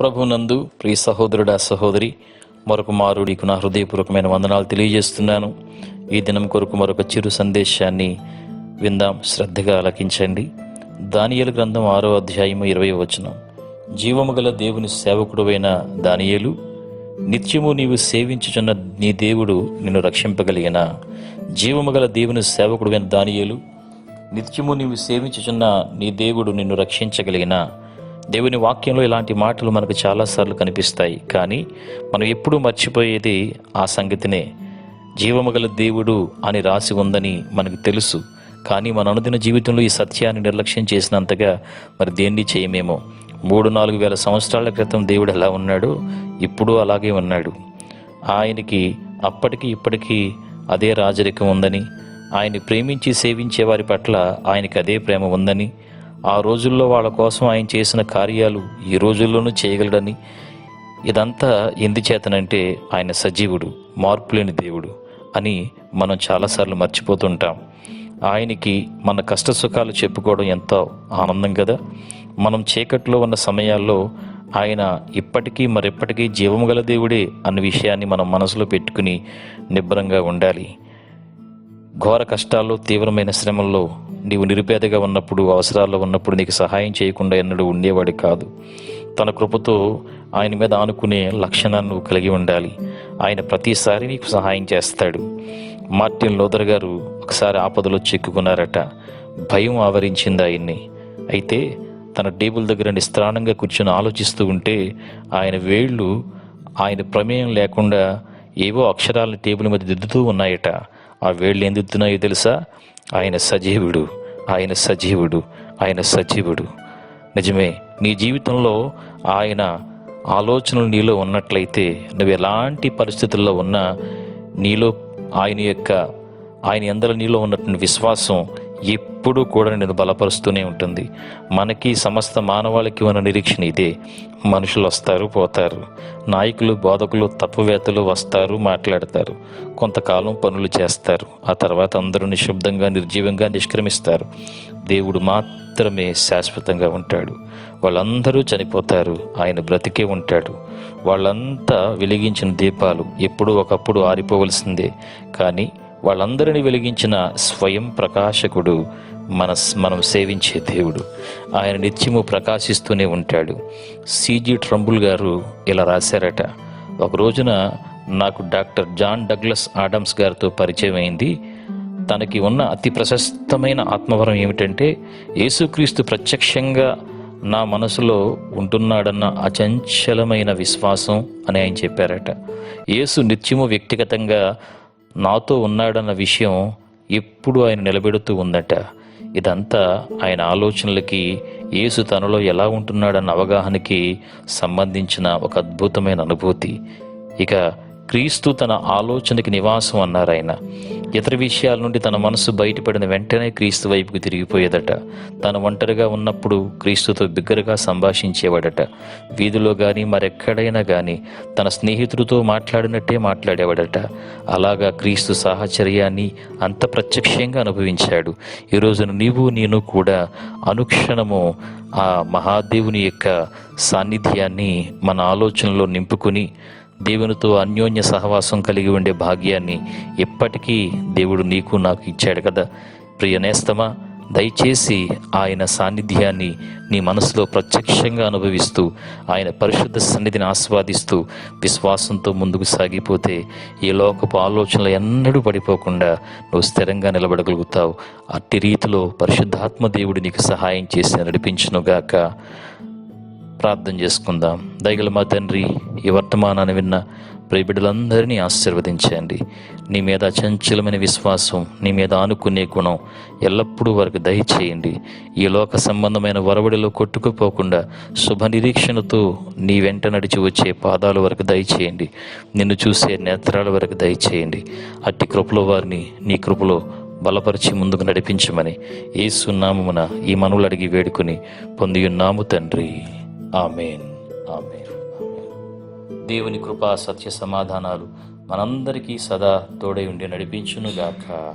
ప్రభునందు ప్రియ సహోదరుడా సహోదరి మరొక మారుడికి నా హృదయపూర్వకమైన వందనాలు తెలియజేస్తున్నాను. ఈ దినం కొరకు మరొక చిరు సందేశాన్ని విందాం శ్రద్ధగా ఆలకించండి. దానియేలు గ్రంథం ఆరో అధ్యాయము ఇరవై వచనం. జీవము గల దేవుని సేవకుడువైన దానియేలు నిత్యము నీవు సేవించుచున్న నీ దేవుడు నిన్ను రక్షింపగలిగిన. జీవము గల దేవుని సేవకుడువైన దానియేలు నిత్యము నీవు సేవించుచున్న నీ దేవుడు నిన్ను రక్షించగలిగిన. దేవుని వాక్యంలో ఇలాంటి మాటలు మనకు చాలాసార్లు కనిపిస్తాయి. కానీ మనం ఎప్పుడూ మర్చిపోయేది ఆ సంగతినే. జీవమగల దేవుడు అని రాసి ఉందని మనకు తెలుసు. కానీ మన అనుదిన జీవితంలో ఈ సత్యాన్ని నిర్లక్ష్యం చేసినంతగా మరి దేన్ని చేయమేమో? మూడు నాలుగు వేల సంవత్సరాల క్రితం దేవుడు ఎలా ఉన్నాడు. ఇప్పుడు అలాగే ఉన్నాడు. ఆయనకి అప్పటికి ఇప్పటికీ అదే రాజరికం ఉందని ఆయన ప్రేమించి సేవించే వారి పట్ల ఆయనకి అదే ప్రేమ ఉందని ఆ రోజుల్లో వాళ్ళ కోసం ఆయన చేసిన కార్యాలు ఈ రోజుల్లోనూ చేయగలడని. ఇదంతా ఎందుచేతనంటే ఆయన సజీవుడు మార్పులేని దేవుడు అని మనం చాలాసార్లు మర్చిపోతుంటాం. ఆయనకి మన కష్ట సుఖాలు చెప్పుకోవడం ఎంతో ఆనందం కదా. మనం చీకట్లో ఉన్న సమయాల్లో ఆయన ఇప్పటికీ మరెప్పటికీ జీవము గల దేవుడే అన్న విషయాన్ని మనం మనసులో పెట్టుకుని నిబ్బరంగా ఉండాలి. ఘోర కష్టాల్లో తీవ్రమైన శ్రమల్లో నీవు నిరుపేదగా ఉన్నప్పుడు అవసరాల్లో ఉన్నప్పుడు నీకు సహాయం చేయకుండా ఎన్నడూ ఉండేవాడు కాదు. తన కృపతో ఆయన మీద ఆనుకునే లక్షణాన్ని నువ్వు కలిగి ఉండాలి. ఆయన ప్రతిసారి నీకు సహాయం చేస్తాడు. మార్టిన్ లోదర్ గారు ఒకసారి ఆపదలో చిక్కుకున్నారట. భయం ఆవరించింది ఆయన్ని. అయితే తన టేబుల్ దగ్గర నిస్త్రాణంగా కూర్చొని ఆలోచిస్తూ ఉంటే ఆయన వేళ్ళు ఆయన ప్రమేయం లేకుండా ఏవో అక్షరాలను టేబుల్ మీద దిద్దుతూ ఉన్నాయట. ఆ వేళ్ళు ఏం తెలుసా? ఆయన సజీవుడు ఆయన సజీవుడు ఆయన సజీవుడు. నిజమే నీ జీవితంలో ఆయన ఆలోచనలు నీలో ఉన్నట్లయితే నువ్వు ఎలాంటి పరిస్థితుల్లో ఉన్నా నీలో ఆయన యొక్క ఆయన ఎందల నీలో ఉన్నటువంటి విశ్వాసం ఎప్పుడూ కూడా నేను బలపరుస్తూనే ఉంటుంది. మనకి సమస్త మానవాళికి ఉన్న నిరీక్షణ ఇదే. మనుషులు వస్తారు పోతారు. నాయకులు బోధకులు తత్వవేత్తలు వస్తారు మాట్లాడతారు. కొంతకాలం పనులు చేస్తారు. ఆ తర్వాత అందరూ నిశ్శబ్దంగా నిర్జీవంగా నిష్క్రమిస్తారు. దేవుడు మాత్రమే శాశ్వతంగా ఉంటాడు. వాళ్ళందరూ చనిపోతారు. ఆయన బ్రతికే ఉంటాడు. వాళ్ళంతా వెలిగించిన దీపాలు ఎప్పుడూ ఒకప్పుడు ఆరిపోవలసిందే. కానీ వాళ్ళందరినీ వెలిగించిన స్వయం ప్రకాశకుడు మన మనం సేవించే దేవుడు. ఆయన నిత్యము ప్రకాశిస్తూనే ఉంటాడు. సిజి ట్రంబుల్ గారు ఇలా రాశారట ఒక రోజున నాకు డాక్టర్ జాన్ డగ్లస్ ఆడమ్స్ గారితో పరిచయం అయింది. తనకి ఉన్న అతి ప్రశస్తమైన ఆత్మవరం ఏమిటంటే యేసుక్రీస్తు ప్రత్యక్షంగా నా మనసులో ఉంటున్నాడన్న అచంచలమైన విశ్వాసం అని ఆయన చెప్పారట. యేసు నిత్యము వ్యక్తిగతంగా నాతో ఉన్నాడన్న విషయం ఎప్పుడు ఆయన నిలబెడుతూ ఉందట. ఇదంతా ఆయన ఆలోచనలకి యేసు తనలో ఎలా ఉంటున్నాడన్న అవగాహనకి సంబంధించిన ఒక అద్భుతమైన అనుభూతి. ఇక క్రీస్తు తన ఆలోచనకి నివాసం అన్నారు ఆయన ఇతర విషయాల నుండి తన మనసు బయటపడిన వెంటనే క్రీస్తు వైపుకు తిరిగిపోయేదట. తను ఒంటరిగా ఉన్నప్పుడు క్రీస్తుతో బిగ్గరగా సంభాషించేవాడట. వీధిలో కానీ మరెక్కడైనా కానీ తన స్నేహితుడితో మాట్లాడినట్టే మాట్లాడేవాడట. అలాగా క్రీస్తు సాహచర్యాన్ని అంత ప్రత్యక్షంగా అనుభవించాడు. ఈ రోజున నీవు నేను కూడా అనుక్షణము ఆ మహాదేవుని యొక్క సాన్నిధ్యాన్ని మన ఆలోచనలో నింపుకుని దేవునితో అన్యోన్య సహవాసం కలిగి ఉండే భాగ్యాన్ని ఎప్పటికీ దేవుడు నీకు నాకు ఇచ్చాడు కదా. ప్రియ నేస్తమా దయచేసి ఆయన సాన్నిధ్యాన్ని నీ మనసులో ప్రత్యక్షంగా అనుభవిస్తూ ఆయన పరిశుద్ధ సన్నిధిని ఆస్వాదిస్తూ విశ్వాసంతో ముందుకు సాగిపోతే ఈ లోకపు ఆలోచనలు ఎన్నడూ పడిపోకుండా నువ్వు స్థిరంగా నిలబడగలుగుతావు. అట్టి రీతిలో పరిశుద్ధాత్మ దేవుడు నీకు సహాయం చేసి నడిపించునుగాక. ప్రార్థన చేసుకుందాం. దయగల మా తండ్రి ఈ వర్తమానాన్ని విన్న ప్రియబిడ్డలందరినీ ఆశీర్వదించండి. నీ మీద అచంచలమైన విశ్వాసం నీ మీద ఆనుకునే గుణం ఎల్లప్పుడూ వారికి దయచేయండి. ఈ లోక సంబంధమైన వరవడిలో కొట్టుకుపోకుండా శుభ నిరీక్షణతో నీ వెంట నడిచి వచ్చే పాదాల వరకు దయచేయండి. నిన్ను చూసే నేత్రాల వరకు దయచేయండి. అట్టి కృపలో వారిని నీ కృపలో బలపరిచి ముందుకు నడిపించమని ఏసునామమున ఈ మనవులు అడిగి వేడుకుని పొందియున్నాము తండ్రి. ఆమెన్. ఆమెన్. దేవుని కృపా సత్య సమాధానాలు మనందరికీ సదా తోడై ఉండి నడిపించునుగాక.